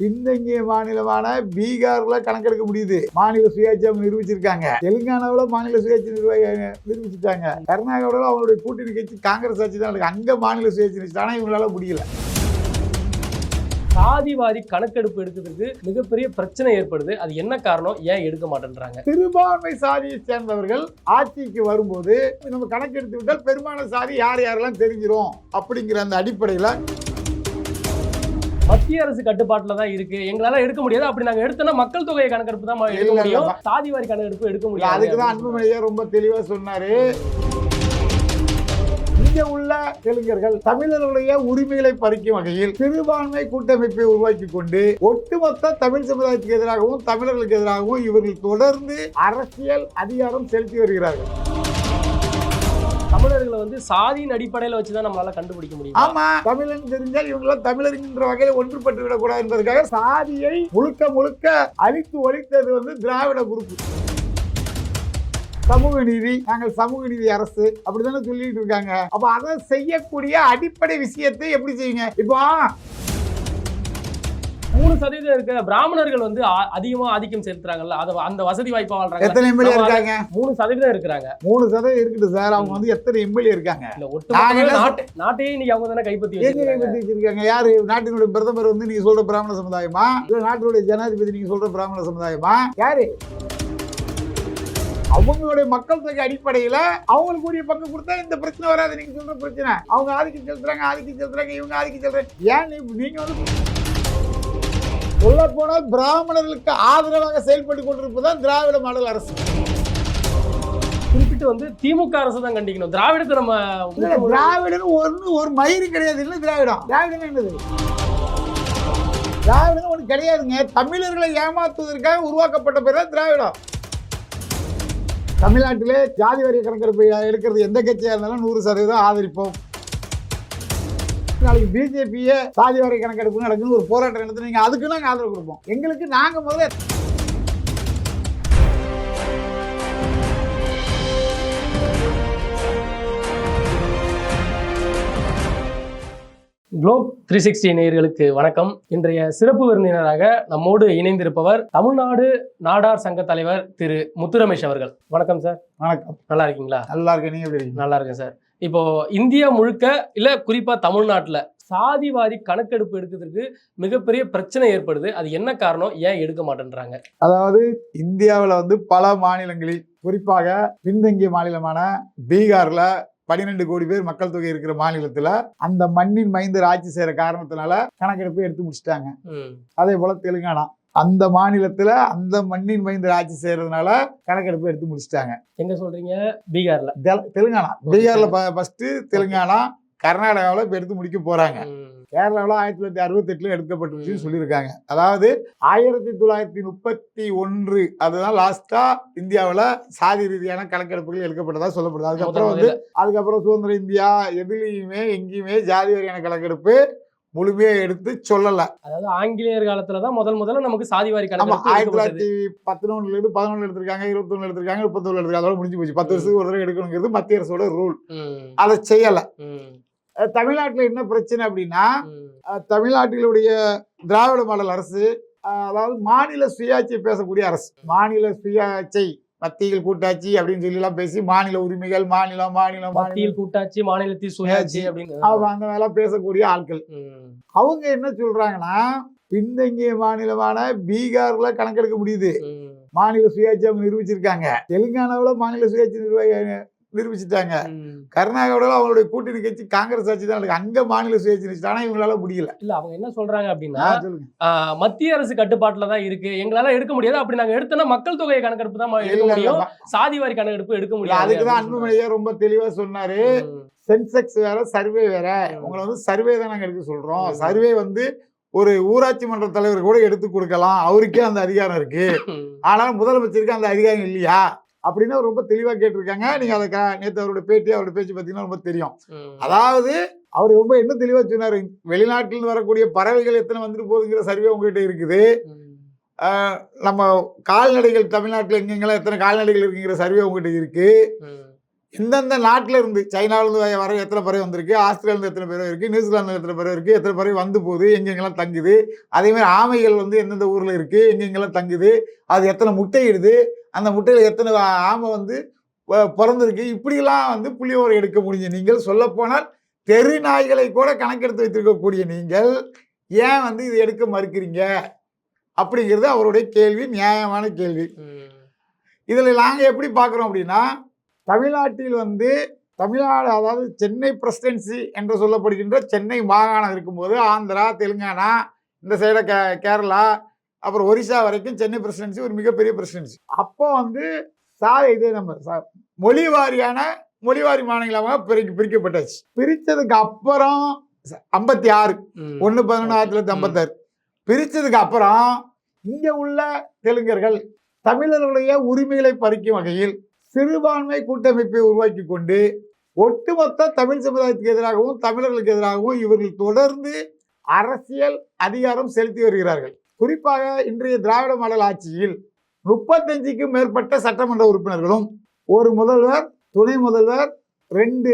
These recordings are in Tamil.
பின்தங்கிய மாநிலமான பீகார்ல கணக்கெடுக்க முடியுது. மாநில சுயாட்சியம் நிரூபிச்சிருக்காங்க. தெலுங்கானாவில் மாநில சுயாட்சி நிர்வாக நிரூபிச்சிருக்காங்க. கர்நாடகாவில் அவங்களுடைய கூட்டணி கட்சி காங்கிரஸ் ஆட்சி தான் இருக்கு. அங்க மாநில சுயாட்சி ஆனா இவங்களால முடியல. சாதிவாரி கணக்கெடுப்பு எடுக்கிறதுக்கு மிகப்பெரிய பிரச்சனை ஏற்படுது. அது என்ன காரணம்? ஏன் எடுக்க மாட்டேன்றாங்க. சிறுபான்மை சாதியை சேர்ந்தவர்கள் ஆட்சிக்கு வரும்போது நம்ம கணக்கெடுத்து விட்டால் பெரும்பாலான சாதி யார் யாரெல்லாம் தெரிஞ்சிரும் அப்படிங்கிற அந்த அடிப்படையில் மத்திய அரசு கட்டுப்பாட்டுல தான் இருக்கு. எங்களால எடுக்க முடியாது. அப்படி நாங்க எடுத்தோம்னா மக்கள் தொகையை கணக்கெடுப்பு தான் எடுக்க முடியும். இல்ல. சாதிவாரி கணக்கெடுப்பு எடுக்க முடியாது. அதுக்கு தான் அன்புமணியா ரொம்ப தெளிவா சொன்னாரு. இங்க உள்ள தெலுங்கர்கள் தமிழர்களுடைய உரிமைகளை பறிக்கும் வகையில் சிறுபான்மை கூட்டமைப்பை உருவாக்கி கொண்டு ஒட்டுமொத்த தமிழ் சமுதாயத்துக்கு எதிராகவும் தமிழர்களுக்கு எதிராகவும் இவர்கள் தொடர்ந்து அரசியல் அதிகாரம் செலுத்தி வருகிறார்கள். தமிழர்களை வந்து சாதியின் அடிப்படையில வச்சுதான் நம்மளால கண்டுபிடிக்க முடியும்? ஆமா. தமிழன் தெரிஞ்சால் இவங்களாம் தமிழர்கின்ற வகையில் ஒன்றுபட்டு விடக்கூடாது என்பதற்காக சாதியை முழுக்க முழுக்க அழித்து ஒழித்தது வந்து திராவிட குரூப் சமூக நீதி நாங்கள் சமூக நீதி அரசு அப்படித்தானே சொல்லிட்டு இருக்காங்க. அப்ப அதை செய்யக்கூடிய அடிப்படை விஷயத்தை எப்படி செய்யுங்க இப்போ மூணு சதவீதம் இருக்க பிராமணர்கள் வந்து அதிகமா ஆதிக்கம் செலுத்துறாங்கல்ல. அத அந்த வசதி வாய்ப்பா வாழ்றாங்க எத்தனை எம்எல்ஏ இருக்காங்க? மூணு சதவீதம் இருக்கிறாங்க. மூணு சதவீதம் இருக்குது சார். அவங்க வந்து எத்தனை எம்எல்ஏ இருக்காங்க? இல்ல நாங்க ஒட்டு நாட்டையே இன்னைக்கு அவங்க தானே கைப்பற்றி கைப்பற்றி வச்சிருக்காங்க? யாரு? நாட்டினுடைய பிரதமர் வந்து நீங்க சொல்ற பிராமண சமுதாயமா? இல்ல நாட்டினுடைய ஜனாதிபதி நீங்க சொல்ற பிராமண சமுதாயமா? யாரு? அவங்களுடைய மக்கள் தொகை அடிப்படையில அவங்களுக்கு உரிய பங்கு கொடுத்தா இந்த பிரச்சனை வராது. நீங்க சொல்ற பிரச்சனை. அவங்க ஆதிக்கம் செலுத்துறாங்க ஆதிக்கம் செலுத்துறாங்க இவங்க ஆதிக்கம் செலுத்துறாங்க. ஏன் நீங்க வந்து சொல்ல போனால் பிராமணர்களுக்கு ஆதரவாக செயல்பட்டு கொண்டிருப்பதுதான் திராவிட மாடல் அரசு. குறிப்பிட்டு வந்து திமுக அரசு தான் கண்டிக்கணும். திராவிடத்தை நம்ம திராவிடன் ஒண்ணு ஒரு மயிறு கிடையாது. இல்ல திராவிடம். திராவிடம் என்னது? திராவிடம் ஒண்ணு கிடையாதுங்க. தமிழர்களை ஏமாத்துவதற்காக உருவாக்கப்பட்ட பேர் தான் திராவிடம். தமிழ்நாட்டிலே ஜாதி வாரிய கணக்கெடுப்பு எடுக்கிறது எந்த கட்சியா இருந்தாலும் நூறு சதவீதம் ஆதரிப்போம். நாளைக்கு பிஜேபியே சாதி வாரிய கணக்கெடுப்பு நடக்குன்னு ஒரு போராட்டம் நடத்தி நீங்க அதுக்கு நாங்க ஆதரவு கொடுப்போம். எங்களுக்கு நாங்க முதல்ல குளோப் த்ரீ சிக்ஸ்டி நேயர்களுக்கு வணக்கம். இன்றைய சிறப்பு விருந்தினராக நம்மோடு இணைந்திருப்பவர் தமிழ்நாடு நாடார் சங்க தலைவர் திரு முத்துரமேஷ் அவர்கள். வணக்கம் சார். வணக்கம். நல்லா இருக்கீங்களா? நல்லா இருக்கேன். நீங்க நல்லா இருக்கேன் சார். இப்போ இந்தியா முழுக்க இல்ல குறிப்பா தமிழ்நாட்டுல சாதிவாரி கணக்கெடுப்பு எடுக்கிறதுக்கு மிகப்பெரிய பிரச்சனை ஏற்படுது. அது என்ன காரணம்? ஏன் எடுக்க மாட்டேன்றாங்க? அதாவது இந்தியாவில் வந்து பல மாநிலங்களில் குறிப்பாக பின்தங்கிய மாநிலமான பீகார்ல பன்னிரெண்டு கோடி பேர் மக்கள் தொகை இருக்கிற மாநிலத்துல அந்த மண்ணின் மைந்தர் ஆட்சி செய்யற காரணத்தினால கணக்கெடுப்பு எடுத்து முடிச்சிட்டாங்க. அதே போல தெலுங்கானா. அந்த மாநிலத்துல அந்த மண்ணின் மைந்தர் ஆட்சி செய்யறதுனால கணக்கெடுப்பு எடுத்து முடிச்சிட்டாங்க. எங்க சொல்றீங்க? பீகார்ல. தெல- தெலுங்கானா. பீகார்ல ஃபர்ஸ்ட் தெலுங்கானா கர்நாடகாவில் இப்போ எடுத்து முடிக்க போறாங்க. ம். கேரளாவில் ஆயிரத்தி தொள்ளாயிரத்தி அறுபத்தெட்டுல எடுக்கப்பட்டுருச்சுன்னு சொல்லியிருக்காங்க. அதாவது ஆயிரத்தி தொள்ளாயிரத்தி முப்பத்தி ஒன்று அதுதான் லாஸ்டா இந்தியாவில் சாதி ரீதியான கணக்கெடுப்புகள் எடுக்கப்பட்டதா சொல்லப்படுது. அதுக்கப்புறம் வந்து அதுக்கப்புறம் சுதந்திர இந்தியா எதுலேயுமே எங்கேயுமே ஜாதி வாரியான கணக்கெடுப்பு முழுமையா எடுத்து சொல்லல. அதாவது ஆங்கிலேயர் காலத்துல தான் முதல் முதல்ல நமக்கு சாதிவாரி நம்ம கணக்கெடுப்பு ஆயிரத்தி. தொள்ளாயிரத்தி பத்தினொன்னுல இருந்து பதினொன்று எடுத்திருக்காங்க இருபத்தொன்னு எடுத்திருக்காங்க முப்பத்தொன்னு எடுத்திருக்காங்க. அதோட முடிஞ்சு போச்சு. பத்து வருஷத்துக்கு ஒரு தடவை எடுக்கணுங்கிறது மத்திய அரசோட ரூல். அதை செய்யல. தமிழ்நாட்டுல என்ன பிரச்சனை அப்படின்னா தமிழ்நாட்டிலுடைய திராவிட மாடல் அரசு அதாவது மாநில சுயாட்சி பேசக்கூடிய அரசு. மாநில சுயாட்சி மத்தியில் கூட்டாட்சி அப்படின்னு சொல்லி எல்லாம் பேசி மாநில உரிமைகள் மாநிலம் மாநிலம் மத்தியில் கூட்டாட்சி மாநிலத்தில் சுயாட்சி அப்படின்னு. அவங்க அந்த வேலை பேசக்கூடிய ஆட்கள். அவங்க என்ன சொல்றாங்கன்னா பின்தங்கிய மாநிலமான பீகார்ல கணக்கெடுக்க முடியுது. மாநில சுயாட்சியம் நிரூபிச்சிருக்காங்க. தெலுங்கானாவில் மாநில சுயாட்சி நிர்வாக நிரூபிச்சிட்டாங்க. ம். கர்நாடகாவில் அவங்களுடைய கூட்டணி கட்சி காங்கிரஸ் ஆட்சி தான். அங்க மாநில சுயாட்சி நிரூபிச்சு ஆனா இவங்களால முடியல. இல்ல அவங்க என்ன சொல்றாங்க அப்படின்னா மத்திய அரசு கட்டுப்பாட்டுல தான் இருக்கு. எங்களால எடுக்க முடியாது. அப்படி நாங்க எடுத்தோம்னா மக்கள் தொகையை கணக்கெடுப்பு தான் எடுக்க முடியும். இல்ல, சாதிவாரி கணக்கெடுப்பு எடுக்க முடியாது அதுக்குதான் அன்புமணியா ரொம்ப தெளிவா சொன்னாரு. சென்செக்ஸ் வேற சர்வே வேற. உங்களை வந்து சர்வே தான் நாங்க எடுக்க சொல்றோம். சர்வே வந்து ஒரு ஊராட்சி மன்ற தலைவர் கூட எடுத்து கொடுக்கலாம். அவருக்கே அந்த அதிகாரம் இருக்கு. ஆனாலும் முதலமைச்சருக்கு அந்த அதிகாரம் இல்லையா? அப்படின்னு ரொம்ப தெளிவா கேட்டிருக்காங்க. நீங்க அதை க- நேத்து அவரோட பேட்டி அவரோட பேச்சு பார்த்தீங்கன்னா ரொம்ப தெரியும். அதாவது அவர் ரொம்ப என்ன தெளிவா சொன்னாரு? வெளிநாட்டில இருந்து வரக்கூடிய பறவைகள் எத்தனை வந்துட்டு போகுதுங்கிற சர்வே உங்ககிட்ட இருக்குது. நம்ம கால்நடைகள் தமிழ்நாட்டில் எங்கெங்கெல்லாம் எத்தனை கால்நடைகள் இருக்குங்கிற சர்வே உங்ககிட்ட இருக்கு. ம். இந்தந்த நாட்டில் இருந்து சைனாவிலேருந்து வர எத்தனை பறவை வந்திருக்கு? ஆஸ்திரேலியாவிலேருந்து எத்தனை பறவை இருக்குது நியூசிலாந்தில் எத்தனை பறவை இருக்குது எத்தனை பறவை வந்து போகுது? எங்கெங்கெல்லாம் தங்குது? அதே மாதிரி ஆமைகள் வந்து எந்தெந்த ஊரில் இருக்குது எங்கெங்கெல்லாம் தங்குது? அது எத்தனை முட்டையிடுது? அந்த முட்டையில் எத்தனை ஆமை வந்து பிறந்திருக்கு? இப்படிலாம் வந்து புள்ளியோரை எடுக்க முடியும் நீங்கள் சொல்லப்போனால் தெரு நாய்களை கூட கணக்கெடுத்து வைத்திருக்கக்கூடிய நீங்கள் ஏன் வந்து இது எடுக்க மறுக்கிறீங்க? அப்படிங்கிறது அவருடைய கேள்வி நியாயமான கேள்வி. இதில் நாங்கள் எப்படி பார்க்குறோம் அப்படின்னா தமிழ்நாட்டில் வந்து தமிழ்நாடு அதாவது சென்னை பிரசிடென்சி என்று சொல்லப்படுகின்ற சென்னை மாகாணம் இருக்கும்போது ஆந்திரா தெலுங்கானா இந்த சைட கே கேரளா அப்புறம் ஒரிசா வரைக்கும் சென்னை பிரசிடென்சி ஒரு மிகப்பெரிய பிரசிடென்சி. அப்போ வந்து சா இது நம்ம மொழி வாரியான மொழிவாரி மாநிலமாக பிரிக்க பிரிக்கப்பட்டாச்சு. பிரித்ததுக்கு அப்புறம் ஐம்பத்தி ஆறு. ஒன்று பதினொன்று ஆயிரத்தி தொள்ளாயிரத்தி ஐம்பத்தாறு. பிரித்ததுக்கு அப்புறம் இங்கே உள்ள தெலுங்கர்கள் தமிழர்களுடைய உரிமைகளை பறிக்கும் வகையில் சிறுபான்மை கூட்டமைப்பை உருவாக்கி கொண்டு ஒட்டுமொத்த தமிழ் சமுதாயத்துக்கு எதிராகவும் தமிழர்களுக்கு எதிராகவும் இவர்கள் தொடர்ந்து அரசியல் அதிகாரம் செலுத்தி வருகிறார்கள். குறிப்பாக இன்றைய திராவிட மாடல் ஆட்சியில் முப்பத்தஞ்சுக்கும் மேற்பட்ட சட்டமன்ற உறுப்பினர்களும் ஒரு முதல்வர் துணை முதல்வர் ரெண்டு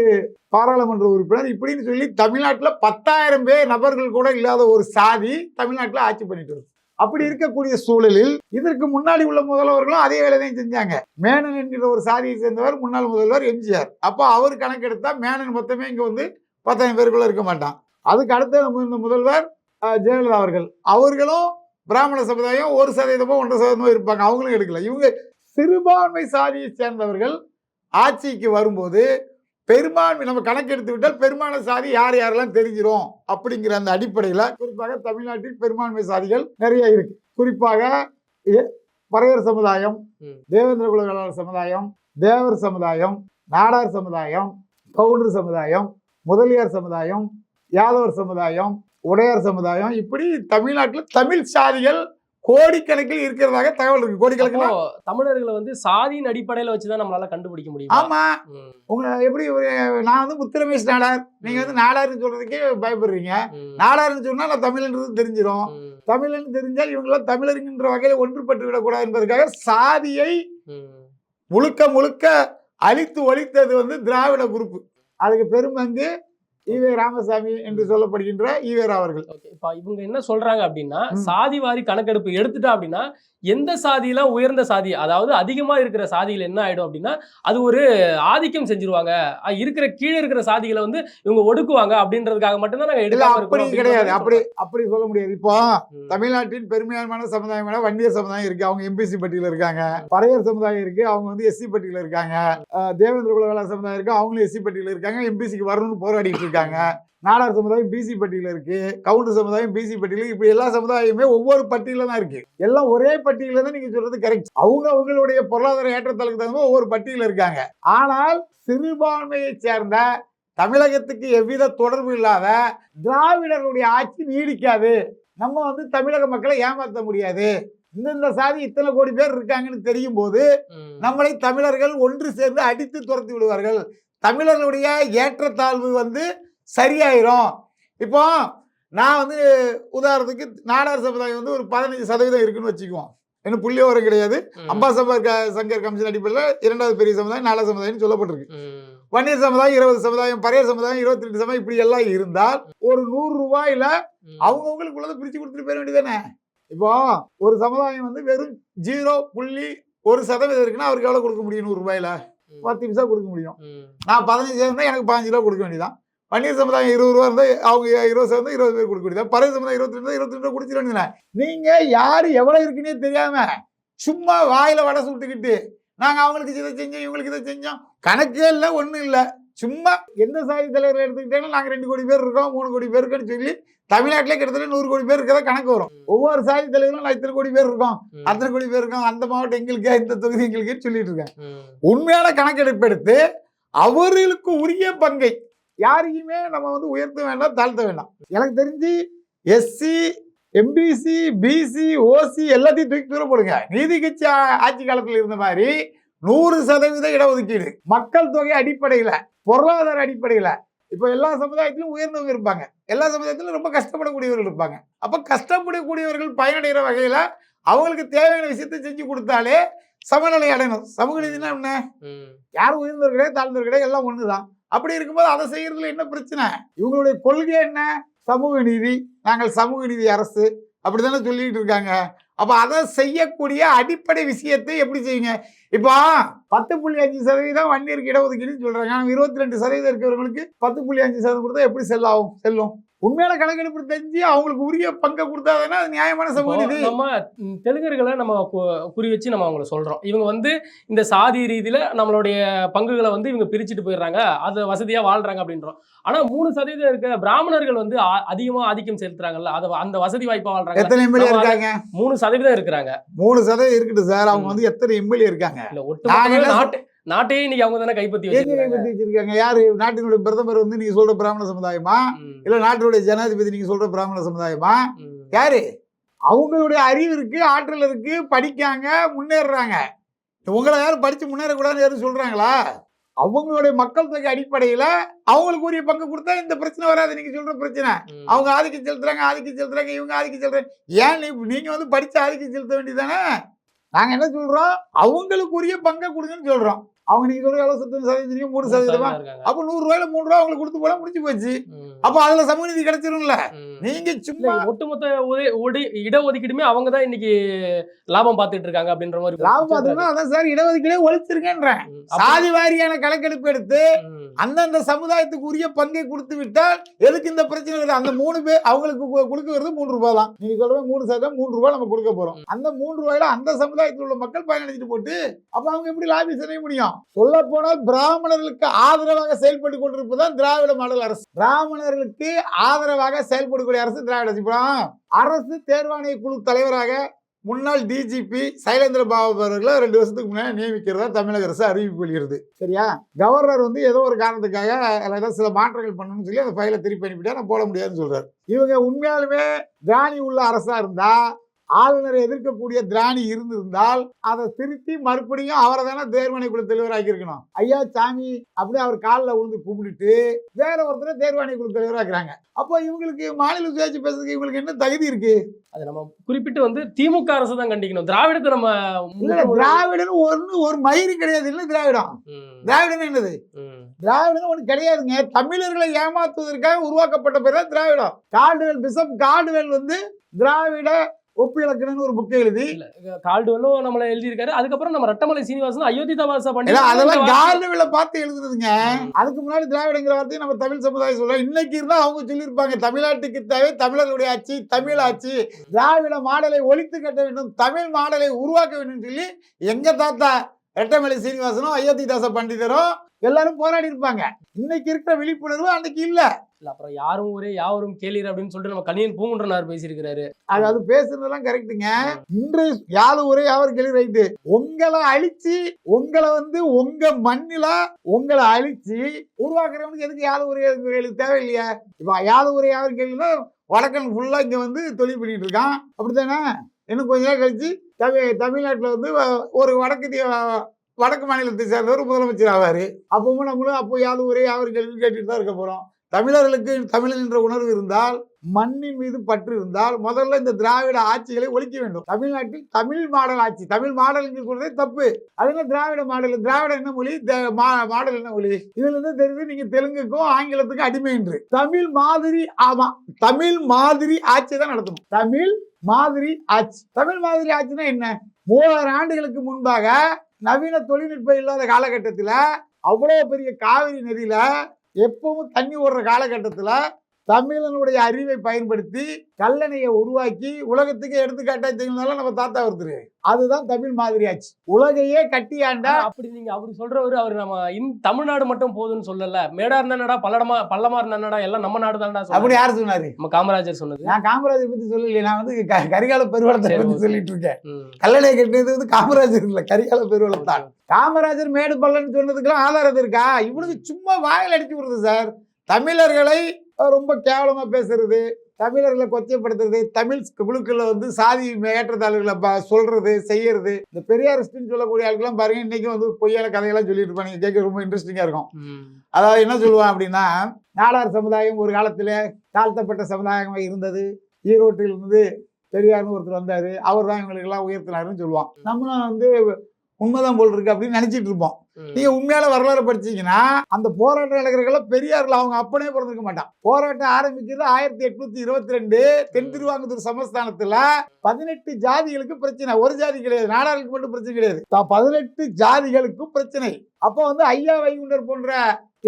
பாராளுமன்ற உறுப்பினர் இப்படின்னு சொல்லி தமிழ்நாட்டில் பத்தாயிரம் பேர் நபர்கள் கூட இல்லாத ஒரு சாதி தமிழ்நாட்டில் ஆட்சி பண்ணிட்டு இருக்கு. அப்படி இருக்கக்கூடிய சூழலில் இதற்கு முன்னாடி உள்ள முதல்வர்களும் அதே வேலைதான் செஞ்சாங்க. மேனன் என்கிற ஒரு சாதியை சேர்ந்தவர் முன்னாள் முதல்வர் எம்ஜிஆர். அப்போ அவர் கணக்கெடுத்தா மேனன் மொத்தமே இங்கே வந்து பத்தாயிரம் பேருக்குள்ள இருக்க மாட்டான். அதுக்கு அடுத்த நம்ம இந்த முதல்வர் ஜெயலலிதா அவர்கள். அவர்களும் பிராமண சமுதாயம் ஒரு சதவீதமோ ஒன்றரை சதவீதமோ இருப்பாங்க. அவங்களும் எடுக்கல. இவங்க சிறுபான்மை சாதியை சேர்ந்தவர்கள் ஆட்சிக்கு வரும்போது பெரும்பான்மை நம்ம கணக்கெடுத்து விட்டால் பெரும்பான்மை சாதி யார் யாரெல்லாம் தெரிஞ்சிரும் அப்படிங்கிற அந்த அடிப்படையில் குறிப்பாக தமிழ்நாட்டில் பெரும்பான்மை சாதிகள் நிறைய இருக்கு. குறிப்பாக பறையர் சமுதாயம். தேவேந்திர குல வேளாளர் சமுதாயம் தேவர் சமுதாயம் நாடார் சமுதாயம் கவுண்டர் சமுதாயம் முதலியார் சமுதாயம் யாதவர் சமுதாயம் உடையார் சமுதாயம். இப்படி தமிழ்நாட்டில் தமிழ் சாதிகள் கோடிக்கணக்கில் இருக்கிறதாக தகவல் இருக்கு. கோடிக்கணக்கில் தமிழர்களை வந்து சாதியின் அடிப்படையில வச்சுதான் நம்மளால கண்டுபிடிக்க முடியும்? ஆமா. உங்களை எப்படி ஒரு நான் வந்து முத்துரமேஷ் நாடார். நீங்க வந்து நாடார்னு சொல்றதுக்கே பயப்படுறீங்க. நாடார்னு சொன்னா நான் தமிழன்றது தெரிஞ்சிடும் தமிழன் தெரிஞ்சால் இவங்களாம் தமிழருங்கிற வகையில் ஒன்றுபட்டு விடக்கூடாது என்பதற்காக சாதியை முழுக்க முழுக்க அழித்து ஒழித்தது வந்து திராவிட குரூப் அதுக்கு பெரும்பங்கு ஈவே ராமசாமி என்று சொல்லப்படுகின்ற ஈவேரா அவர்கள். இப்போ இவங்க என்ன சொல்றாங்க அப்படின்னா. சாதி வாரி கணக்கெடுப்பு எடுத்துட்டா அப்படின்னா எந்த சாதியெல்லாம் உயர்ந்த சாதி அதாவது அதிகமா இருக்கிற சாதிகள் என்ன ஆயிடும் அப்படின்னா அது ஒரு ஆதிக்கம் செஞ்சிருவாங்க. இருக்கிற கீழே இருக்கிற சாதிகளை வந்து இவங்க ஒடுக்குவாங்க அப்படின்றதுக்காக மட்டும்தான் நாங்க அப்படி இருக்கிறோம் கிடையாது. அப்படி அப்படி சொல்ல முடியாது. இப்போ. தமிழ்நாட்டின் பெருமையான சமுதாயமான வன்னியர் சமுதாயம் இருக்கு. அவங்க எம்பிசி பட்டியல இருக்காங்க. பறையர் சமுதாயம் இருக்கு. அவங்க வந்து எஸ்சி பட்டியல இருக்காங்க. தேவேந்திர குல வேளாண் சமுதாயம் இருக்கு. அவங்களும் எஸ்சி பட்டியல இருக்காங்க. எம்பிசிக்கு வரணும்னு போராடிட்டு இருக்காங்க. நாடார் சமுதாயம் பிசி பட்டியல இருக்கு. கவுண்டர் சமுதாயம் பிசி பட்டியல இப்படி எல்லா சமுதாயமே ஒவ்வொரு பட்டியல தான் இருக்கு. எல்லாம் ஒரே பட்டியல தான் நீங்க சொல்றது கரெக்ட் அவங்க அவங்களுடைய பொருளாதார ஏற்றத்தாளுக்கு தகுந்த ஒவ்வொரு பட்டியல இருக்காங்க. ஆனால் சிறுபான்மையை சேர்ந்த தமிழகத்துக்கு எவ்வித தொடர்பு இல்லாத திராவிடர்களுடைய ஆட்சி நீடிக்காது. நம்ம வந்து தமிழக மக்களை ஏமாற்ற முடியாது. இந்தந்த சாதி இத்தனை கோடி பேர் இருக்காங்கன்னு தெரியும் போது. நம்மளை தமிழர்கள் ஒன்று சேர்ந்து அடித்து துரத்தி விடுவார்கள். தமிழர்களுடைய ஏற்றத்தாழ்வு வந்து சரியாயிரும். இப்போ நான் வந்து உதாரணத்துக்கு நாடார் சமுதாயம் வந்து ஒரு பதினஞ்சு சதவீதம் இருக்குன்னு வச்சுக்குவோம். என்ன புள்ளியோரம் கிடையாது. க- சங்கர் கமிஷன் அடிப்படையில் இரண்டாவது பெரிய சமுதாயம் நாலாவது சமுதாயம்னு சொல்லப்பட்டிருக்கு. வன்னியர் சமுதாயம் இருபது சமுதாயம் பறையர் சமுதாயம் இருபத்தி ரெண்டு சமுதாயம் இப்படி எல்லாம் இருந்தால் ஒரு நூறு ரூபாயில ம். அவங்கவுங்களுக்கு உள்ளதை பிரிச்சு கொடுத்துட்டு போயிட வேண்டியதானே இப்போ ஒரு சமுதாயம் வந்து வெறும் ஜீரோ புள்ளி ஒரு சதவீதம் இருக்குன்னா அவருக்கு எவ்வளவு கொடுக்க முடியும்? நூறு ரூபாயில. பத்து நிமிஷம் கொடுக்க முடியும். நான் பதினஞ்சு இருந்தால் எனக்கு பாஞ்சு ரூபா கொடுக்க வேண்டியதான் வன்னியர் சமுதாயம் இருபது ரூபா இருந்தால் அவங்க இருபது சதவீதம் இருபது பேர் கொடுக்க வேண்டியதான் பறைய சமுதாயம் இருபத்தி ரெண்டு இருபத்தி ரெண்டு வேண்டியதானே நீங்க யாரு எவ்வளவு இருக்குன்னே தெரியாம சும்மா வாயில வடை சுட்டுக்கிட்டு நாங்க அவங்களுக்கு இதை செஞ்சோம் இவங்களுக்கு இதை செஞ்சோம். கணக்கே இல்லை ஒண்ணும் இல்லை. சும்மா எந்த சாதி தலைவர் எடுத்துக்கிட்டாலும் நாங்க ரெண்டு கோடி பேர் இருக்கோம் மூணு கோடி பேர் இருக்கோம்னு சொல்லி தமிழ்நாட்டிலே கிட்டத்தட்ட நூறு கோடி பேர் இருக்கதா கணக்கு வரும். ஒவ்வொரு சாதி தலைவரும் நான் இத்தனை கோடி பேர் இருக்கோம். அத்தனை கோடி பேர் இருக்கோம் அந்த மாவட்டம் எங்களுக்கு இந்த தொகுதி எங்களுக்கு சொல்லிட்டு இருக்கேன். உண்மையான கணக்கெடுப்பு எடுத்து அவர்களுக்கு உரிய பங்கை யாரையுமே நம்ம வந்து உயர்த்த வேண்டாம் தாழ்த்த வேண்டாம். எனக்கு தெரிஞ்சு எஸ்சி எம்பிசி பிசி ஓசி எல்லாத்தையும் தூக்கி தூர போடுங்க. நீதி கட்சி ஆட்சி காலத்தில் இருந்த மாதிரி நூறு சதவீத இடஒதுக்கீடு. மக்கள் தொகை அடிப்படையில பொருளாதார அடிப்படையில. இப்போ எல்லா சமுதாயத்திலும் உயர்ந்தவங்க இருப்பாங்க. எல்லா சமுதாயத்திலும் ரொம்ப கஷ்டப்படக்கூடியவர்கள் இருப்பாங்க. அப்ப கஷ்டப்படக்கூடியவர்கள் பயனடைகிற வகையில அவங்களுக்கு தேவையான விஷயத்தை செஞ்சு கொடுத்தாலே சமநிலை அடையணும். சமூக நீதினா என்ன. யாரும் உயர்ந்தவர் கிடையாது தாழ்ந்தவர் கிடையாது எல்லாம் ஒண்ணுதான். அப்படி இருக்கும்போது அதை செய்யறதுல என்ன பிரச்சனை? இவங்களுடைய கொள்கை என்ன? சமூக நீதி. நாங்கள் சமூக நீதி அரசு. அப்படித்தானே சொல்லிட்டு இருக்காங்க. அப்போ அதை செய்யக்கூடிய அடிப்படை விஷயத்தை எப்படி செய்வீங்க? இப்போ பத்து புள்ளி அஞ்சு சதவீதம் வன்னியருக்கு இடஒதுக்கீடுன்னு சொல்கிறாங்க ஆனால் இருபத்தி ரெண்டு சதவீதம் இருக்கிறவங்களுக்கு பத்து புள்ளி அஞ்சு சதவீதம் கொடுத்தா எப்படி செல்லாகும்? செல்லும். உண்மையான கணக்கெடுப்பு தெரிஞ்சு அவங்களுக்கு உரிய பங்கை கொடுத்தாதானே அது நியாயமான சமூக இப்போ நீதி? நம்ம தெலுங்கர்களை நம்ம குறி வச்சு நம்ம அவங்கள சொல்றோம். இவங்க வந்து இந்த சாதி ரீதியில நம்மளுடைய பங்குகளை வந்து இவங்க பிரிச்சுட்டு போயிடுறாங்க. அது வசதியா வாழ்றாங்க அப்படின்றோம். ஆனா மூணு சதவீதம் இருக்க பிராமணர்கள் வந்து ஆ- அதிகமா ஆதிக்கம் செலுத்துறாங்கல்ல. அத அந்த வசதி வாய்ப்பா வாழ்றாங்க எத்தனை எம்எல்ஏ இருக்காங்க? மூணு சதவீதம் இருக்கிறாங்க. மூணு சதவீதம் இருக்குது சார். அவங்க. வந்து எத்தனை எம்எல்ஏ இருக்காங்க? இல்ல என்ன நாட்டு நாட்டையே இன்னைக்கு அவங்க தானே கைப்பற்றி கைப்பற்றி வச்சிருக்காங்க. யாரு? நாட்டினுடைய பிரதமர் வந்து நீங்க சொல்ற பிராமண சமுதாயமா? இல்ல நாட்டினுடைய ஜனாதிபதி நீங்க சொல்ற பிராமண சமுதாயமா. யாரு? அவங்களுடைய அறிவு இருக்கு ஆற்றல் இருக்கு படிக்காங்க முன்னேறுறாங்க. உங்களை யாரும் படிச்சு முன்னேறக்கூடாதுன்னு யாரும் சொல்றாங்களா? அவங்களுடைய மக்கள் தொகை அடிப்படையில அவங்களுக்கு உரிய பங்கு கொடுத்தா இந்த பிரச்சனை வராது. நீங்க சொல்ற பிரச்சனை. அவங்க ஆதிக்கம் செலுத்துறாங்க ஆதிக்கம் செலுத்துறாங்க இவங்க ஆதிக்கம் செலுத்துறாங்க. ஏன் நீங்க வந்து படிச்சு ஆதிக்கம் செலுத்த வேண்டியதானே நாங்க என்ன சொல்றோம்? அவங்களுக்கு உரிய பங்கை கொடுங்கன்னு சொல்றோம். அவங்க நீங்க சொல்ற எவ்வளவு சதவீதம் சதவீதம்? மூணு சதவீதமா. அப்ப நூறு ரூபாயில மூணு ரூபா அவங்களுக்கு கொடுத்து போனா முடிஞ்சு போச்சு. அப்ப அதுல சமூக நீதி கிடைச்சிரும்ல. நீங்க இல்ல சும்மா ஒட்டுமொத்த இடஒதுக்கீடுமே அவங்க தான் இன்னைக்கு லாபம் பார்த்துட்டு இருக்காங்க அப்படின்ற மாதிரி லாபம் பார்த்தோம்னா அதான் சார் இடஒதுக்கீடே ஒழிச்சிருக்கேன்றேன். சாதி வாரியான கணக்கெடுப்பு எடுத்து அந்தந்த சமுதாயத்துக்கு உரிய பங்கை கொடுத்து விட்டால் எதுக்கு இந்த பிரச்சனை வருது? அந்த மூணு பேர் அவங்களுக்கு கொடுக்கறது மூணு ரூபாய் தான். நீங்க சொல்ற மூணு சதவீதம் மூணு ரூபாய் நம்ம கொடுக்க போறோம். அந்த மூணு ரூபாயில அந்த சமுதாயத்தில் உள்ள மக்கள் பயனடைஞ்சிட்டு போட்டு அப்ப அவங்க எப்படி லாபி செய்ய முடியும்? சொல்ல போனால் பிராமணர்களுக்கு ஆதரவாக செயல்பட்டு கொண்டிருப்பதுதான் திராவிட மாடல் அரசு. பிராமணர்களுக்கு ஆதரவாக செயல்படக்கூடிய அரசு திராவிட அரசு. அரசு தேர்வாணைய குழு தலைவராக முன்னாள் டிஜிபி சைலேந்திர பாபு அவர்களை ரெண்டு வருஷத்துக்கு முன்னாடி நியமிக்கிறதா தமிழக அரசு அறிவிப்பு கொள்கிறது சரியா? கவர்னர் வந்து ஏதோ ஒரு காரணத்துக்காக அதில் ஏதோ சில மாற்றங்கள் பண்ணணும்னு சொல்லி அந்த ஃபைலை திருப்பி அனுப்பிட்டா நான் போட முடியாதுன்னு சொல்றாரு. இவங்க உண்மையாலுமே திராணி உள்ள அரசா இருந்தா ஆளுநரை எதிர்க்கக்கூடிய திராணி இருந்திருந்தால் அதை திருத்தி மறுபடியும் அவரை தானே தேர்வாணை குழு தலைவராக்கி இருக்கணும். ஐயா சாமி அப்படியே அவர் காலில் விழுந்து கும்பிட்டுட்டு வேற ஒருத்தரை தேர்வாணை குழு தலைவராக்குறாங்க. அப்போ இவங்களுக்கு மாநில சுயாட்சி பேசுறதுக்கு இவங்களுக்கு என்ன தகுதி இருக்கு? அது நம்ம குறிப்பிட்டு வந்து திமுக அரசு தான் கண்டிக்கணும். திராவிடத்தை நம்ம திராவிடன் ஒண்ணு ஒரு மயிறு கிடையாது. இல்ல திராவிடம். திராவிடம் என்னது. திராவிடம் ஒண்ணு கிடையாதுங்க. தமிழர்களை ஏமாத்துவதற்காக உருவாக்கப்பட்ட பேர் தான் திராவிடம். கார்டுவெல் பிசப் கார்டுவெல் வந்து திராவிட ஒப்பிலக்கணம்னு ஒரு புக் எழுதி. கால்டுவெல்லும் நம்மள எழுதியிருக்காரு. அதுக்கப்புறம் நம்ம ரட்டமலை சீனிவாசன் அயோத்திதாபாச ஏன்னா பண்டிட் அதெல்லாம் கார்டுவெல்ல பார்த்து எழுதுனதுங்க ம். அதுக்கு முன்னாடி திராவிடங்கிற வார்த்தையை நம்ம தமிழ் சமுதாயம் சொல்றோம். இன்னைக்கு இருந்தா அவங்க சொல்லியிருப்பாங்க தமிழ்நாட்டுக்கு தேவை தமிழர்களுடைய ஆட்சி தமிழ் ஆட்சி. திராவிட மாடலை ஒழித்து கட்ட வேண்டும் தமிழ் மாடலை உருவாக்க வேண்டும் சொல்லி எங்க தாத்தா ரெட்டமலை சீனிவாசனும் அயோத்திதாச பண்டிதரும் எல்லாரும் போராடி இருப்பாங்க இன்னைக்கு இருக்கிற விழிப்புணர்வு அன்னைக்கு இல்ல. இல்ல, அப்புறம் யாரும் ஒரே யாவரும் கேளீர் அப்படின்னு சொல்லிட்டு நம்ம கணியன் பூங்குன்றனார் பேசியிருக்கிறாரு. அது அது பேசுறதெல்லாம் கரெக்டுங்க இன்று யாரு ஒரே யாவர் கேள்வி ரைட்டு. உங்களை அழிச்சு உங்களை வந்து உங்க மண்ணில உங்களை அழிச்சு உருவாக்குறவனுக்கு எதுக்கு யாரு ஒரே கேள்வி தேவையில்லையா? இப்ப யாரு ஒரே யாவர் கேள்வினா வடக்கன் ஃபுல்லா இங்க வந்து தொழில் பண்ணிட்டு இருக்கான். அப்படித்தானே? இன்னும் கொஞ்ச நாள் கழிச்சு தமிழ் தமிழ்நாட்டுல வந்து ஒரு வடக்கு வடக்கு மாநிலத்தை சேர்ந்தவர் முதலமைச்சர் ஆவாரு. அப்பவும் நம்மளும் அப்போ யாரு ஒரே யாவர் கேள்வி கேட்டுட்டு தான் இருக்க போறோம். தமிழர்களுக்கு தமிழன் என்ற உணர்வு இருந்தால் மண்ணின் மீது பற்று இருந்தால் முதல்ல இந்த திராவிட ஆட்சிகளை ஒழிக்க வேண்டும். தமிழ்நாட்டில் தமிழ் மாடல் ஆட்சி. தமிழ் மாடல் என்று சொல்றதே தப்பு. அது என்ன திராவிட மாடல்? திராவிட என்ன மொழி? மா- மாடல் என்ன மொழி? இதுல இருந்து தெரியுது நீங்க தெலுங்குக்கும் ஆங்கிலத்துக்கும் அடிமை என்று. தமிழ் மாதிரி ஆமா தமிழ் மாதிரி ஆட்சி தான் நடத்தணும். தமிழ் மாதிரி ஆட்சி. தமிழ் மாதிரி ஆட்சினா என்ன? மூவாயிரம் ஆண்டுகளுக்கு முன்பாக நவீன தொழில்நுட்பம் இல்லாத காலகட்டத்தில் அவ்வளோ பெரிய காவிரி நதியில எப்பவும் தண்ணி ஓடுற காலகட்டத்தில் தமிழனுடைய அறிவை பயன்படுத்தி கல்லணையை உருவாக்கி உலகத்துக்கு எடுத்துக்காட்டா தெரிஞ்சதால நம்ம தாத்தா ஒருத்தர். அதுதான் தமிழ் மாதிரி ஆச்சு உலகையே கட்டி ஆண்ட ஆனா, அப்படி நீங்க அவரு சொல்றவரு அவர் நம்ம இந் தமிழ்நாடு மட்டும் போதும்னு சொல்லல. மேடா இருந்தாடா பல்லடமா பள்ளமா இருந்தாடா எல்லாம் நம்ம நாடு தான்டா அப்படி. யார் சொன்னாரு? நம்ம காமராஜர் சொன்னது. நான் காமராஜர் பத்தி சொல்லலையே நான் வந்து கரிகால பெருவளத்தை பத்தி. சொல்லிட்டு இருக்கேன். ம். கல்லணை கட்டினது வந்து காமராஜர் இல்ல கரிகால பெருவளம் தான். காமராஜர் மேடு பள்ளன்னு சொன்னதுக்கெல்லாம் ஆதாரம் இருக்கா? இவனுக்கு சும்மா வாயில் அடிச்சு விடுறது சார். தமிழர்களை ரொம்ப கேவலமா பேசுறது தமிழர்களை கொச்சைப்படுத்துறது தமிழ் குழுக்களில் வந்து சாதி ஏற்றத்தாழ்வுகளை ப- சொல்றது செய்யறது. இந்த பெரியாரிஸ்ட்னு சொல்லக்கூடிய ஆளுக்கெல்லாம் பாருங்க இன்னைக்கு வந்து பொய்யான கதையெல்லாம் சொல்லிட்டு இருப்பாங்க. கேட்க ரொம்ப இன்ட்ரெஸ்டிங்கா இருக்கும். அதாவது என்ன சொல்லுவான் அப்படின்னா நாடார் சமுதாயம் ஒரு காலத்துல தாழ்த்தப்பட்ட சமுதாயமாக இருந்தது. ஈரோட்டில் இருந்து பெரியார்னு ஒருத்தர் வந்தாரு. அவர் தான் இவங்களுக்கெல்லாம் உயர்த்தினாருன்னு சொல்லுவான். நம்மளும் வந்து உண்மைதான் போல் இருக்கு அப்படின்னு நினைச்சிட்டு இருப்போம். நீங்க உண்மையால வரலாறு படிச்சீங்கன்னா அந்த போராட்ட நடக்கிறவங்கள பெரியார்ல அவங்க அப்பனே பிறந்திருக்க மாட்டான். போராட்டம் ஆரம்பிக்கிறது ஆயிரத்தி எட்நூத்தி இருபத்தி ரெண்டு தென் திருவாங்கூர் சமஸ்தானத்துல பதினெட்டு ஜாதிகளுக்கு பிரச்சனை. ஒரு ஜாதி கிடையாது நாடாளுக்கு மட்டும் பிரச்சனை கிடையாது. பதினெட்டு ஜாதிகளுக்கும் பிரச்சனை. அப்போ வந்து ஐயா வைகுண்டர் போன்ற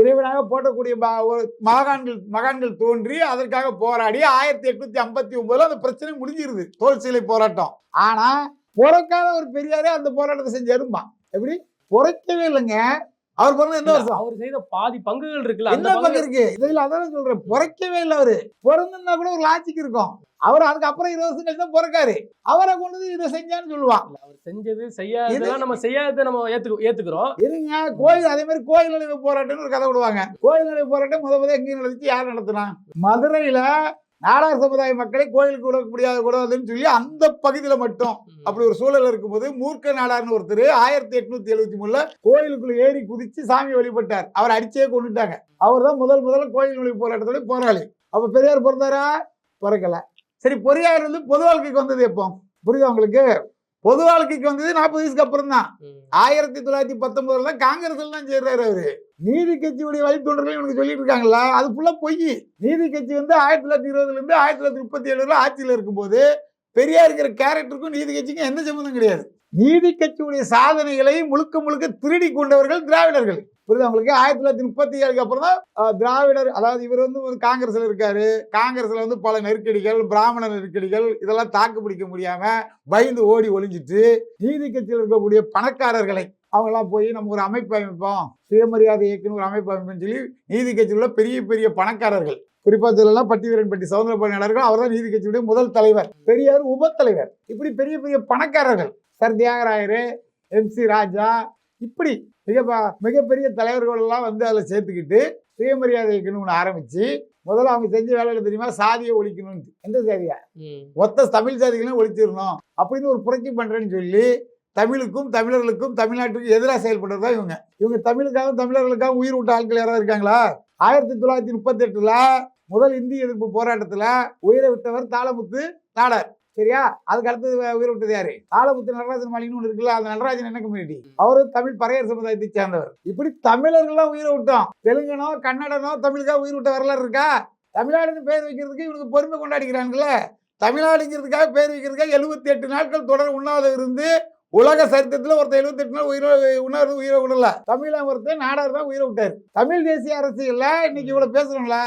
இறைவனாக போட்டக்கூடிய ஒரு மகான்கள் மகான்கள் தோன்றி அதற்காக போராடி ஆயிரத்தி எட்நூத்தி ஐம்பத்தி ஒன்பதுல அந்த பிரச்சனை முடிஞ்சிருது. தோல் சிலை போராட்டம். ஆனா பிறக்காத ஒரு பெரியாரே அந்த போராட்டத்தை செஞ்சாருமா எப்படி? பிறக்கவே இல்லைங்க. அவர் பிறந்த எந்த வருஷம்? அவர் செய்த பாதி பங்குகள் இருக்குல்ல அந்த என்ன பங்கு பங்கு இருக்கு? இதுல அதான் சொல்றேன். பிறக்கவே இல்லை அவரு. பிறந்திருந்தா கூட ஒரு லாஜிக் இருக்கும். அவர் அதுக்கப்புறம் இருபது வருஷம் கழிச்சு தான் பிறக்காரு. அவரை கொண்டு வந்து இதை செஞ்சான்னு சொல்லுவான். அவர் செஞ்சது செய்யாததெல்லாம் நம்ம செய்யாததை நம்ம ஏத்துக்கு ஏத்துக்கிறோம். இருங்க கோயில் அதே மாதிரி கோயில் நிலைவு போராட்டம்னு ஒரு கதை விடுவாங்க. கோயில் நிலைவு போராட்டம் முத முத எங்கேயும் நடந்துச்சு யார் நடத்தினா? மதுரையில நாடார் சமுதாய மக்களை கோயிலுக்கு விட முடியாது கூடாதுன்னு சொல்லி அந்த பகுதியில மட்டும் அப்படி ஒரு சூழல் இருக்கும்போது மூர்க்க நாடார்னு ஒருத்தர் ஆயிரத்தி எட்நூத்தி எழுபத்தி மூணுல கோயிலுக்குள்ள ஏறி குதிச்சு சாமி வழிபட்டார். அவர் அடிச்சே கொண்டுட்டாங்க அவர் தான் முதல் முதல்ல கோயில் நுழைவு போராட்டத்தோட போராளி. அப்ப பெரியார் பிறந்தாரா? பிறக்கல. சரி பெரியார் வந்து பொது வாழ்க்கைக்கு வந்தது எப்போ? புரியுதா உங்களுக்கு? பொது வாழ்க்கைக்கு வந்தது நாற்பது வயசுக்கு அப்புறம் தான். ஆயிரத்தி தொள்ளாயிரத்தி பத்தொன்பதுல தான் காங்கிரஸ்ல தான் சேர்றாரு அவரு. நீதி கட்சியுடைய வழித்தொண்டர்கள் இவனுக்கு சொல்லிட்டு இருக்காங்களா அது ஃபுல்லா பொய் நீதி கட்சி வந்து ஆயிரத்தி தொள்ளாயிரத்தி இருபதுல இருந்து ஆயிரத்தி தொள்ளாயிரத்தி முப்பத்தி ஏழுல ஆட்சியில் இருக்கும்போது பெரியாருங்கிற கேரக்டருக்கும் நீதி கட்சிக்கும் எந்த சம்மந்தம் கிடையாது. நீதி கட்சியுடைய சாதனைகளை முழுக்க முழுக்க திருடி கொண்டவர்கள் திராவிடர்கள். புரியுது உங்களுக்கு? ஆயிரத்தி தொள்ளாயிரத்தி முப்பத்தி ஏழுக்கு அப்புறம் தான் திராவிடர் அதாவது இவர் வந்து ஒரு காங்கிரஸில் இருக்காரு. காங்கிரஸில் வந்து பல நெருக்கடிகள் பிராமண நெருக்கடிகள் இதெல்லாம் தாக்கு பிடிக்க முடியாம பயந்து ஓடி ஒளிஞ்சிட்டு நீதி கட்சியில் இருக்கக்கூடிய பணக்காரர்களை அவங்களாம் போய் நம்ம ஒரு அமைப்பு அமைப்போம். சுயமரியாதை இயக்குன்னு ஒரு அமைப்பு அமைப்புன்னு சொல்லி நீதி கட்சியில் உள்ள பெரிய பெரிய பணக்காரர்கள். குறிப்பா சொல்லலாம் பட்டி வீரன்பட்டி சவுந்தர பணியாளர்கள் அவர் தான் நீதி கட்சியுடைய முதல் தலைவர். பெரியார் உப தலைவர் இப்படி பெரிய பெரிய பணக்காரர்கள். Sir Thiyagarayar M C Raja இப்படி மிக மிகப்பெரிய தலைவர்கள் எல்லாம் வந்து அதில் சேர்த்துக்கிட்டு சுயமரியாதை இயக்கணும்னு ஆரம்பிச்சு முதல்ல அவங்க செஞ்ச வேலையில தெரியுமா? சாதியை ஒழிக்கணும்னு எந்த சாதியா? ம். மொத்த தமிழ் சாதிகளையும் ஒழிச்சிடணும். அப்படின்னு ஒரு புரட்சி பண்றேன்னு சொல்லி தமிழுக்கும் தமிழர்களுக்கும் தமிழ்நாட்டுக்கும் எதிராக செயல்படுறது இவங்க. இவங்க தமிழுக்காக தமிழர்களுக்காக உயிர் விட்ட ஆட்கள் யாராவது இருக்காங்களா? ஆயிரத்தி தொள்ளாயிரத்தி முப்பத்தி எட்டுல முதல் இந்திய எதிர்ப்பு போராட்டத்துல உயிரை விட்டவர் தாளமுத்து நாடார். சரியா? அதுக்கு அடுத்தது உயிர் விட்டது யாரு? தாளமுத்து நடராஜன் மாளிகைன்னு ஒன்று இருக்குல்ல அந்த நடராஜன் என்ன கம்யூனிட்டி அவரு தமிழ் பறையர் சமுதாயத்தை சேர்ந்தவர். இப்படி தமிழர்கள்லாம் உயிரை விட்டோம். தெலுங்கனோ கன்னடனோ தமிழுக்காக உயிர் விட்ட வரலாறு இருக்கா? தமிழ்நாடுன்னு பேர் வைக்கிறதுக்கு இவனுக்கு பொறுமை கொண்டாடிக்கிறாங்களே தமிழ்நாடுங்கிறதுக்காக பேர் வைக்கிறதுக்காக எழுபத்தி எட்டு நாட்கள் தொடர் உண்ணாவது இருந்து உலக சரித்திரத்தில் ஒருத்தர் எழுபத்தி எட்டு நாள் உயிரோ உணர்வு உயிரை விடல. தமிழ ஒருத்தர் நாடார் தான் உயிரை விட்டார். தமிழ் தேசிய அரசியல்ல இன்னைக்கு இவ்வளோ பேசுகிறோம்ல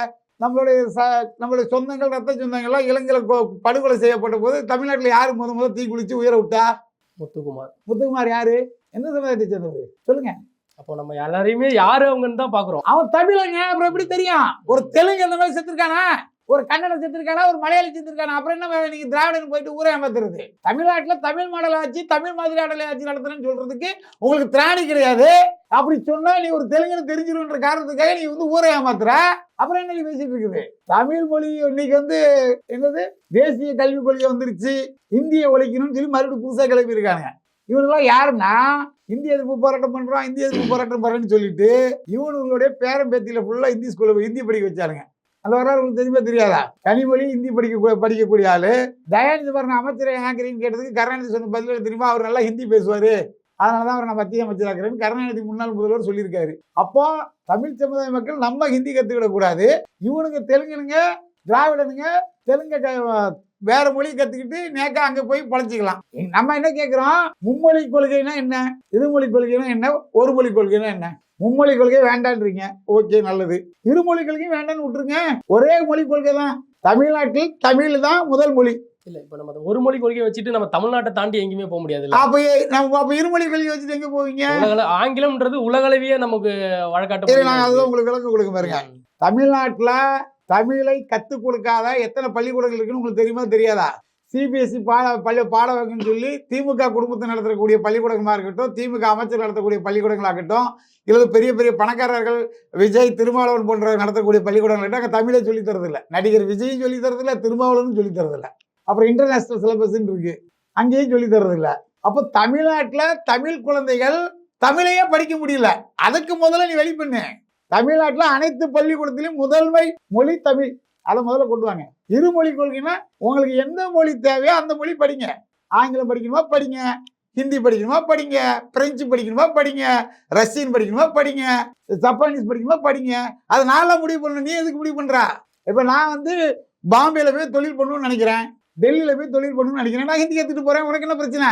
நம்மளுடைய ச நம்மளுடைய சொந்தங்கள் ரத்த சொந்தங்கள்லாம் கொ- படுகொலை செய்யப்பட்ட போது தமிழ்நாட்டில் யாரு முத முத தீ குளிச்சு உயிரை விட்டா? முத்துக்குமார். முத்துக்குமார் யாரு? எந்த சமுதாயத்தை சேர்ந்தவர்? சொல்லுங்க. அப்போ நம்ம எல்லாரையுமே யாரு அவங்கன்னு தான் பாக்குறோம். அவன் தமிழங்க அப்புறம் எப்படி தெரியும்? ஒரு தெலுங்கு அந்த மாதிரி செத்துருக்கானா? ஒரு கன்னடம் செத்துருக்கானா ஒரு மலையாளி செத்துருக்கானா அப்புறம் என்ன வேணும் நீங்க திராவிடன் போயிட்டு ஊரே ஏமாத்துறது தமிழ்நாட்டில் தமிழ் மாடல் ஆட்சி தமிழ் மாதிரி ஆடலை ஆட்சி நடத்துறேன்னு சொல்றதுக்கு உங்களுக்கு திராணி கிடையாது. அப்படி சொன்னா நீ ஒரு தெலுங்குன்னு தெரிஞ்சிருன்ற காரணத்துக்காக நீ வந்து ஊரை ஏமாத்துற அப்புறம் என்ன நீ பேசிட்டு இருக்குது? தமிழ் மொழி இன்னைக்கு வந்து என்னது? தேசிய கல்விக் கொள்கை வந்துருச்சு. இந்திய ஒழிக்கணும்னு சொல்லி மறுபடியும் புதுசாக கிளம்பியிருக்காங்க இருக்காங்க. யாருன்னா? இந்திய எதிர்ப்பு போராட்டம் பண்றோம் இந்திய எதிர்ப்பு போராட்டம் பண்றேன்னு சொல்லிட்டு இவனுங்களுடைய பேரன் பேத்தியில ஃபுல்லா இந்தி ஸ்கூல்ல இந்தி படிக்க வச்சாருங்க அந்த வரலாறு உங்களுக்கு தெரியுமா தெரியாதா? கனிமொழி ஹிந்தி படிக்க படிக்கக்கூடிய ஆளு. தயாநிதி பாருங்க அமைச்சரை ஆக்கிறீன்னு கேட்டதுக்கு கருணாநிதி சொன்ன பதில் தெரியுமா? அவர் நல்லா ஹிந்தி பேசுவார். அதனால தான் அவர் நான் மத்திய அமைச்சராக்கிறேன்னு கருணாநிதி முன்னாள் முதல்வர் சொல்லியிருக்காரு. அப்போ தமிழ் சமுதாய மக்கள் நம்ம ஹிந்தி கற்றுக்கிடக்கூடாது இவனுங்க தெலுங்குனுங்க திராவிடனுங்க தெலுங்க க- வேற மொழி கத்துக்கிட்டு நேக்கா அங்க போய் பழச்சிக்கலாம். நம்ம என்ன கேட்கிறோம் மும்மொழி கொள்கைனா என்ன? இருமொழி கொள்கைனா என்ன? ஒரு மொழி கொள்கைனா என்ன? மும்மொழி கொள்கை வேண்டான்றீங்க. ஓகே நல்லது. இருமொழி கொள்கையும் வேண்டாம்னு விட்டுருங்க. ஒரே மொழி கொள்கை தான். தமிழ்நாட்டில் தமிழ் தான் முதல் மொழி. இல்ல இப்ப நம்ம ஒரு மொழி கொள்கையை வச்சுட்டு நம்ம தமிழ்நாட்டை தாண்டி எங்கேயுமே போக முடியாது அப்ப நம்ம அப்ப இருமொழி கொள்கை வச்சுட்டு எங்க போவீங்க? ஆங்கிலம்ன்றது உலகளவிய நமக்கு வழக்காட்ட சரி நான் அதுதான் உங்களுக்கு விளக்கம் கொடுக்க பாருங்க. தமிழ்நாட்டுல தமிழை கற்றுக் கொடுக்காத எத்தனை பள்ளிக்கூடங்கள் இருக்குன்னு உங்களுக்கு தெரியுமா தெரியாதா? சிபிஎஸ்சி பாட பள்ளி பாட வைக்கணும்னு சொல்லி திமுக குடும்பத்தை நடத்தக்கூடிய பள்ளிக்கூடங்களாக இருக்கட்டும் திமுக அமைச்சர் நடத்தக்கூடிய பள்ளிக்கூடங்களாகட்டும் இல்லது பெரிய பெரிய பணக்காரர்கள் விஜய் திருமாவளவன் போன்ற நடத்தக்கூடிய பள்ளிக்கூடங்கள் அங்கே தமிழை சொல்லி தரதில்லை. நடிகர் விஜயும் சொல்லி தரதில்ல திருமாவளவனும் சொல்லி தரதில்ல. அப்புறம் இன்டர்நேஷனல் சிலபஸ்ன்னு இருக்கு. அங்கேயும் சொல்லி தரதில்ல. அப்போ தமிழ்நாட்டில் தமிழ் குழந்தைகள் தமிழையே படிக்க முடியல. அதுக்கு முதல்ல நீ வெளி பண்ணு தமிழ்நாட்டில் அனைத்து பள்ளிக்கூடத்திலும் முதன்மை மொழி தமிழ். அதை முதல்ல கொண்டு வாங்க. இருமொழி கொள்கைன்னா உங்களுக்கு எந்த மொழி தேவையோ அந்த மொழி படிங்க. ஆங்கிலம் படிக்கணுமா? படிங்க. ஹிந்தி படிக்கணுமா? படிங்க. பிரெஞ்சு படிக்கணுமா? படிங்க. ரஷ்யன் படிக்கணுமா? படிங்க. ஜப்பானீஸ் படிக்கணுமா? படிங்க. அதை நான்லாம் முடிவு பண்ணணும் நீ எதுக்கு முடிவு பண்ணுறா இப்போ நான் வந்து பாம்பேயில் போய் தொழில் பண்ணணும்னு நினைக்கிறேன். டெல்லியில் போய் தொழில் பண்ணணும்னு நினைக்கிறேன். நான் ஹிந்தி கற்றுட்டு போகிறேன் உனக்கு என்ன பிரச்சனை?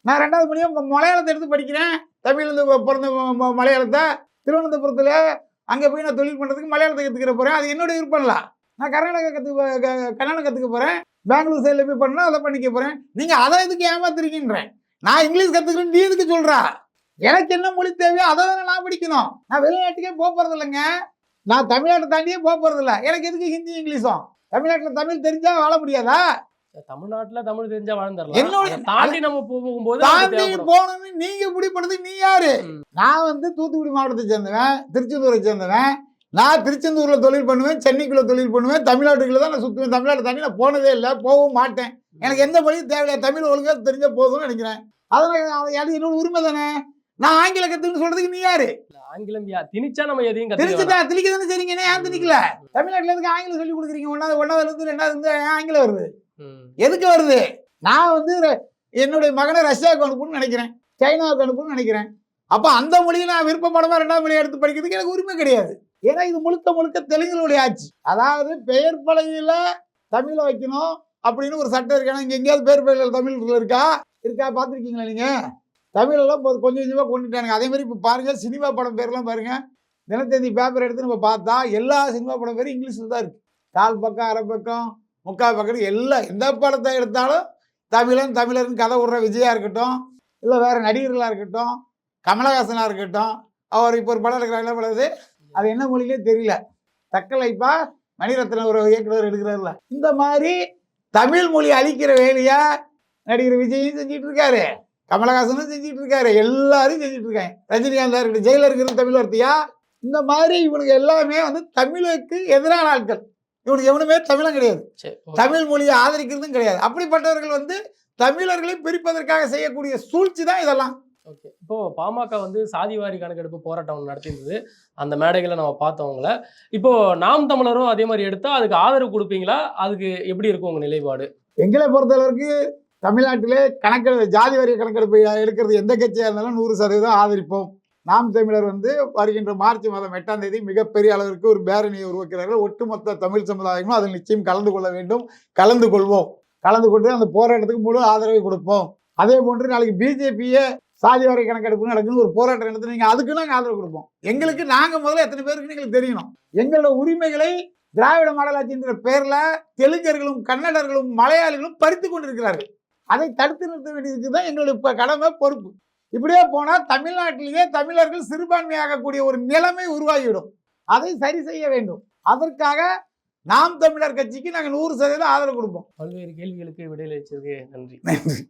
நான் ரெண்டாவது மொழியாக மலையாளத்தை எடுத்து படிக்கிறேன். தமிழ்ல பிறந்த ம- மலையாளத்தை. திருவனந்தபுரத்தில் அங்கே போய் நான் தொழில் பண்ணுறதுக்கு மலையாளத்தை கற்றுக்கிற போகிறேன் அது என்னோட விருப்பம்லாம் நான் கர்நாடகா கற்று கன்னடம் கற்றுக்க போகிறேன் பெங்களூர் சைடில் போய் பண்ணால் அதை பண்ணிக்க போகிறேன் நீங்கள் அதை எதுக்கு ஏமாத்துறீங்கன்றேன் நான் இங்கிலீஷ் கற்றுக்கிறேன் நீ எதுக்கு சொல்கிறா எனக்கு என்ன மொழி தேவையோ அதை தானே நான் படிக்கணும். நான் வெளிநாட்டுக்கே போக போகிறது இல்லைங்க. நான் தமிழ்நாட்டை தாண்டியே போக போகிறது இல்லை. எனக்கு எதுக்கு ஹிந்தி இங்கிலீஷும்? தமிழ்நாட்டில் தமிழ் தெரிஞ்சா வாழ முடியாதா? தமிழ்நாட்டுல தமிழ் தெரிஞ்சா வாழ்ந்துடலாம் என்னோட- தாண்டி நம்ம போகும்போது தாண்டி. போகணும்னு நீங்க முடிப்படுறது நீ யாரு. நான் வந்து தூத்துக்குடி மாவட்டத்தை சேர்ந்தவன் திருச்செந்தூரை சேர்ந்தவன். நான் திருச்செந்தூர்ல தொழில் பண்ணுவேன் சென்னைக்குள்ள தொழில் பண்ணுவேன் தமிழ்நாட்டுக்குள்ள தான் நான் சுற்றுவேன் தமிழ்நாடு தாண்டி நான் போனதே இல்லை போகவும் மாட்டேன். எனக்கு எந்த மொழியும் தேவையில்லை. தமிழ் ஒழுங்கா தெரிஞ்ச போதும்னு நினைக்கிறேன். அதனால அது- என்னோட உரிமை தானே? நான் ஆங்கில கத்துக்கணும்னு சொல்றதுக்கு நீ யாரு? ஆங்கிலம் திணிச்சா நம்ம எதையும் தெரிஞ்சுட்டா திணிக்க தானே சரிங்க ஏன் திணிக்கல? தமிழ்நாட்டுல எதுக்கு ஆங்கிலம் சொல்லி கொடுக்குறீங்க? ஒன்னாவது ஒன்னாவதுல இருந்து ரெண்டாவது இருந்து ஆங்கிலம் வருது. எதுக்கு வருது? நான் வந்து என்னுடைய மகனை ரஷ்யாவுக்கு அனுப்பணும்னு நினைக்கிறேன். சைனாவுக்கு அனுப்பணும்னு நினைக்கிறேன். அப்போ அந்த மொழியை நான் விருப்பப்படமா? ரெண்டாம் மொழியை எடுத்து படிக்கிறதுக்கு எனக்கு உரிமை கிடையாது. ஏன்னா இது முழுக்க முழுக்க தெலுங்குடைய ஆட்சி. அதாவது பெயர் பலகையில தமிழை வைக்கணும் அப்படின்னு ஒரு சட்டம் இருக்கு. இங்கே எங்கேயாவது பெயர் பலகையில் தமிழ் இருக்கா? இருக்கா? பார்த்துருக்கீங்களா நீங்கள் தமிழெல்லாம் இப்போ கொஞ்சம் கொஞ்சமாக கொண்டுட்டானுங்க. அதே மாதிரி இப்போ பாருங்கள் சினிமா படம் பேர்லாம் பாருங்கள் தினத்தந்தி பேப்பர் எடுத்து நம்ம பார்த்தா எல்லா சினிமா படம் பேரும் இங்கிலீஷில் தான் இருக்குது கால் பக்கம் அரை பக்கம் முக்கால் பக்கம் எல்லாம் எந்த படத்தை எடுத்தாலும் தமிழன் தமிழர்னு கதை விடுற விஜயா இருக்கட்டும் இல்லை வேற நடிகர்களாக இருக்கட்டும் கமலஹாசனாக இருக்கட்டும் அவர் இப்போ ஒரு படம் எடுக்கிறார் என்ன படம் அது என்ன மொழியிலே தெரியல. தக்கலைப்பா மணிரத்னம் ஒரு இயக்குனர் எடுக்கிறார்ல. இந்த மாதிரி தமிழ் மொழி அழிக்கிற வேலையா நடிகர் விஜயும் செஞ்சிட்டு இருக்காரு கமலஹாசனும் செஞ்சிட்டு இருக்காரு எல்லாரும் செஞ்சிட்டு இருக்காங்க ரஜினிகாந்தா இருக்கட்டும் ஜெயிலர் இருக்கிறது தமிழ் வார்த்தையா இந்த மாதிரி இவனுக்கு எல்லாமே வந்து தமிழுக்கு எதிரான ஆட்கள். இவனுக்கு எவனுமே தமிழன் கிடையாது. தமிழ் மொழியை ஆதரிக்கிறதும் கிடையாது. அப்படிப்பட்டவர்கள் வந்து தமிழர்களை பிரிப்பதற்காக செய்யக்கூடிய சூழ்ச்சி தான் இதெல்லாம். ஓகே. இப்போ பாமக வந்து சாதிவாரி கணக்கெடுப்பு போராட்டம் ஒண்ணு நடத்தியிருந்தது. அந்த மேடைகளை நம்ம பார்த்தவங்கள இப்போ நாம் தமிழரும் அதே மாதிரி எடுத்தா அதுக்கு ஆதரவு கொடுப்பீங்களா? அதுக்கு எப்படி இருக்கும் உங்க நிலைப்பாடு? எங்களை பொறுத்தளவுக்கு தமிழ்நாட்டிலே கணக்கெடு ஜாதி வாரிய கணக்கெடுப்பு எடுக்கிறது எந்த கட்சியாக இருந்தாலும் நூறு சதவீதம் ஆதரிப்போம். நாம் தமிழர் வந்து வருகின்ற மார்ச் மாதம் எட்டாம் தேதி மிகப்பெரிய அளவிற்கு ஒரு பேரணியை உருவாக்கிறார்கள் ஒட்டுமொத்த தமிழ் சமுதாயமும் அதில் நிச்சயம் கலந்து கொள்ள வேண்டும். கலந்து கொள்வோம். கலந்து கொண்டு அந்த போராட்டத்துக்கு முழு ஆதரவை கொடுப்போம். அதே போன்று நாளைக்கு பிஜேபியே சாதி வாரி கணக்கெடுப்பு நடக்குன்னு ஒரு போராட்டம் நடத்தி நீங்க அதுக்கு நாங்கள் ஆதரவு கொடுப்போம். எங்களுக்கு நாங்கள் முதல்ல எத்தனை பேருக்கு எங்களுக்கு தெரியணும். எங்களோட உரிமைகளை திராவிட மாடல் ஆட்சின்ற பேர்ல தெலுங்கர்களும் கன்னடர்களும் மலையாளிகளும் பறித்து கொண்டிருக்கிறார்கள். அதை தடுத்து நிறுத்த வேண்டியதுக்கு தான் எங்களுடைய இப்ப கடமை பொறுப்பு. இப்படியே போனால் தமிழ்நாட்டிலேயே தமிழர்கள் சிறுபான்மையாகக்கூடிய ஒரு நிலைமை உருவாகிவிடும். அதை சரி செய்ய வேண்டும். அதற்காக நாம் தமிழர் கட்சிக்கு நாங்கள் நூறு சதவீதம் ஆதரவு கொடுப்போம். பல்வேறு கேள்விகளுக்கு விடையளிச்சதுக்கு நன்றி. நன்றி.